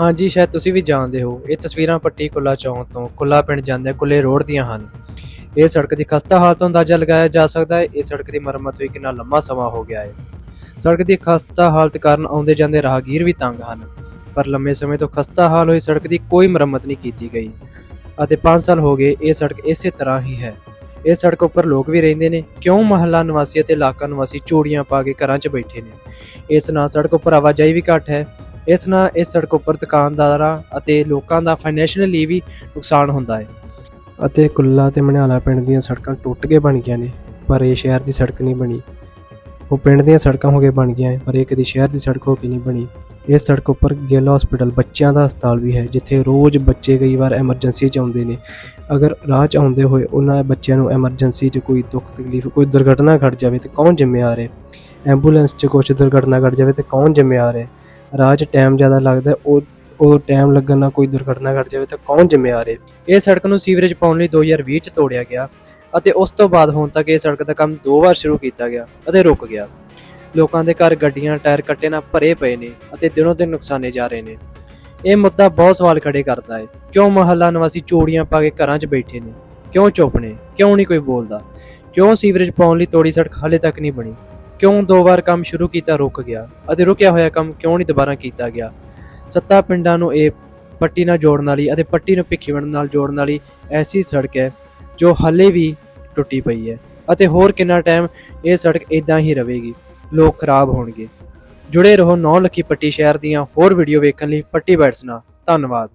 ਹਾਂਜੀ, ਸ਼ਾਇਦ ਤੁਸੀਂ ਵੀ ਜਾਣਦੇ ਹੋ, ਇਹ ਤਸਵੀਰਾਂ ਪੱਟੀ ਕੁੱਲਾ ਚੌਂਕ ਤੋਂ ਕੁੱਲਾ ਪਿੰਡ ਜਾਂਦੇ ਕੁੱਲੇ ਰੋਡ ਦੀਆਂ ਹਨ। ਇਹ ਸੜਕ ਦੀ ਖਸਤਾ ਹਾਲਤ ਤੋਂ ਅੰਦਾਜ਼ਾ ਲਗਾਇਆ ਜਾ ਸਕਦਾ ਹੈ, ਇਹ ਸੜਕ ਦੀ ਮੁਰੰਮਤ ਹੋਈ ਕਿੰਨਾ ਲੰਮਾ ਸਮਾਂ ਹੋ ਗਿਆ ਹੈ। ਸੜਕ ਦੀ ਖਸਤਾ ਹਾਲਤ ਕਾਰਨ ਆਉਂਦੇ ਜਾਂਦੇ ਰਾਹਗੀਰ ਵੀ ਤੰਗ ਹਨ, ਪਰ ਲੰਮੇ ਸਮੇਂ ਤੋਂ ਖਸਤਾ ਹਾਲ ਹੋਈ ਸੜਕ ਦੀ ਕੋਈ ਮੁਰੰਮਤ ਨਹੀਂ ਕੀਤੀ ਗਈ ਅਤੇ 5 ਸਾਲ ਹੋ ਗਏ, ਇਹ ਸੜਕ ਇਸੇ ਤਰ੍ਹਾਂ ਹੀ ਹੈ। ਇਹ ਸੜਕ ਉੱਪਰ ਲੋਕ ਵੀ ਰਹਿੰਦੇ ਨੇ, ਕਿਉਂ ਮਹੱਲਾ ਨਿਵਾਸੀ ਅਤੇ ਇਲਾਕਾ ਨਿਵਾਸੀ ਚੂੜੀਆਂ ਪਾ ਕੇ ਘਰਾਂ 'ਚ ਬੈਠੇ ਨੇ? ਇਸ ਨਾਲ ਸੜਕ ਉੱਪਰ ਆਵਾਜਾਈ ਵੀ ਘੱਟ ਹੈ ਇਸ ਨਾਲ ਇਸ ਸੜਕ ਉੱਪਰ ਦੁਕਾਨਦਾਰਾਂ ਅਤੇ ਲੋਕਾਂ ਦਾ ਫਾਈਨੈਂਸ਼ੀਅਲੀ ਵੀ ਨੁਕਸਾਨ ਹੁੰਦਾ ਹੈ। ਅਤੇ ਕੁੱਲਾ ਤੇ ਮਨਿਆਲਾ ਪਿੰਡ ਦੀਆਂ ਸੜਕਾਂ ਟੁੱਟ ਕੇ ਬਣ ਗਈਆਂ ਨੇ ਪਰ ਇਹ ਸ਼ਹਿਰ ਦੀ ਸੜਕ ਨਹੀਂ ਬਣੀ। ਉਹ ਪਿੰਡ ਦੀਆਂ ਸੜਕਾਂ ਹੋ ਕੇ ਬਣ ਗਈਆਂ ਹੈ, ਪਰ ਇਹ ਕਦੀ ਸ਼ਹਿਰ ਦੀ ਸੜਕ ਹੋ ਕੇ ਨਹੀਂ ਬਣੀ। ਇਸ ਸੜਕ ਉੱਪਰ ਗਿੱਲ ਹਸਪੀਟਲ ਬੱਚਿਆਂ ਦਾ ਹਸਪਤਾਲ ਵੀ ਹੈ ਜਿੱਥੇ ਰੋਜ਼ ਬੱਚੇ ਕਈ ਵਾਰ ਐਮਰਜੈਂਸੀ 'ਚ ਆਉਂਦੇ ਨੇ। ਅਗਰ ਰਾਹ 'ਚ ਆਉਂਦੇ ਹੋਏ ਉਹਨਾਂ ਬੱਚਿਆਂ ਨੂੰ ਐਮਰਜੈਂਸੀ 'ਚ ਕੋਈ ਦੁੱਖ ਤਕਲੀਫ ਕੋਈ ਦੁਰਘਟਨਾ ਘਟ ਜਾਵੇ ਤੇ ਕੌਣ ਜ਼ਿੰਮੇਵਾਰ ਹੈ? ਐਂਬੂਲੈਂਸ 'ਚ ਕੁਝ ਦੁਰਘਟਨਾ ਘਟ ਜਾਵੇ ਤੇ ਕੌਣ ਜ਼ਿੰਮੇਵਾਰ ਹੈ? ਰਾਹ 'ਚ ਟਾਈਮ ਜ਼ਿਆਦਾ ਲੱਗਦਾ ਉਹ ਉਹ ਟਾਈਮ ਲੱਗਣ ਨਾਲ ਕੋਈ ਦੁਰਘਟਨਾ ਘਟ ਜਾਵੇ ਤਾਂ ਕੌਣ ਜ਼ਿੰਮੇਵਾਰ ਹੈ? ਇਹ ਸੜਕ ਨੂੰ ਸੀਵਰੇਜ ਪਾਉਣ ਲਈ 2020 ਚ ਤੋੜਿਆ ਗਿਆ ਅਤੇ ਉਸ ਤੋਂ ਬਾਅਦ ਹੁਣ ਤੱਕ ਇਹ ਸੜਕ ਦਾ ਕੰਮ ਦੋ ਵਾਰ ਸ਼ੁਰੂ ਕੀਤਾ ਗਿਆ ਅਤੇ ਰੁਕ ਗਿਆ। ਲੋਕਾਂ ਦੇ ਘਰ ਗੱਡੀਆਂ, ਟਾਇਰ ਕੱਟੇ ਨਾਲ ਭਰੇ ਪਏ ਨੇ ਅਤੇ ਦਿਨੋਂ ਦਿਨ ਨੁਕਸਾਨੇ ਜਾ ਰਹੇ ਨੇ। ਇਹ ਮੁੱਦਾ ਬਹੁਤ ਸਵਾਲ ਖੜੇ ਕਰਦਾ ਹੈ। ਕਿਉਂ ਮਹੱਲਾ ਨਿਵਾਸੀ ਚੋੜੀਆਂ ਪਾ ਕੇ ਘਰਾਂ 'ਚ ਬੈਠੇ ਨੇ? ਕਿਉਂ ਚੁੱਪ ਨੇ? ਕਿਉਂ ਨਹੀਂ ਕੋਈ ਬੋਲਦਾ? ਕਿਉਂ ਸੀਵਰੇਜ ਪਾਉਣ ਲਈ ਤੋੜੀ ਸੜਕ ਹਾਲੇ ਤੱਕ ਨਹੀਂ ਬਣੀ? ਕਿਉਂ ਦੋ ਵਾਰ ਕੰਮ ਸ਼ੁਰੂ ਕੀਤਾ ਰੁਕ ਗਿਆ ਅਤੇ ਰੁਕਿਆ ਹੋਇਆ ਕੰਮ ਕਿਉਂ ਨਹੀਂ ਦੁਬਾਰਾ ਕੀਤਾ ਗਿਆ? ਸੱਤਾ ਪਿੰਡਾਂ ਨੂੰ ਇਹ ਪੱਟੀ ਨਾਲ ਜੋੜਨ ਵਾਲੀ ਅਤੇ ਪੱਟੀ ਨੂੰ ਭਿੱਖੀਵਿੰਡ ਨਾਲ ਜੋੜਨ ਵਾਲੀ ਐਸੀ ਸੜਕ ਹੈ ਜੋ ਹਾਲੇ ਵੀ ਟੁੱਟੀ ਪਈ ਹੈ ਅਤੇ ਹੋਰ ਕਿੰਨਾ ਟਾਈਮ ਇਹ ਸੜਕ ਇਦਾਂ ਹੀ ਰਹੇਗੀ, ਲੋਕ ਖਰਾਬ ਹੋਣਗੇ। ਜੁੜੇ ਰਹੋ ਨੌ ਲੱਖੀ ਪੱਟੀ ਸ਼ਹਿਰ ਦੀਆਂ ਹੋਰ ਵੀਡੀਓ ਵੇਖਣ ਲਈ ਪੱਟੀ ਬੈਟਸ ਨਾਲ। ਧੰਨਵਾਦ।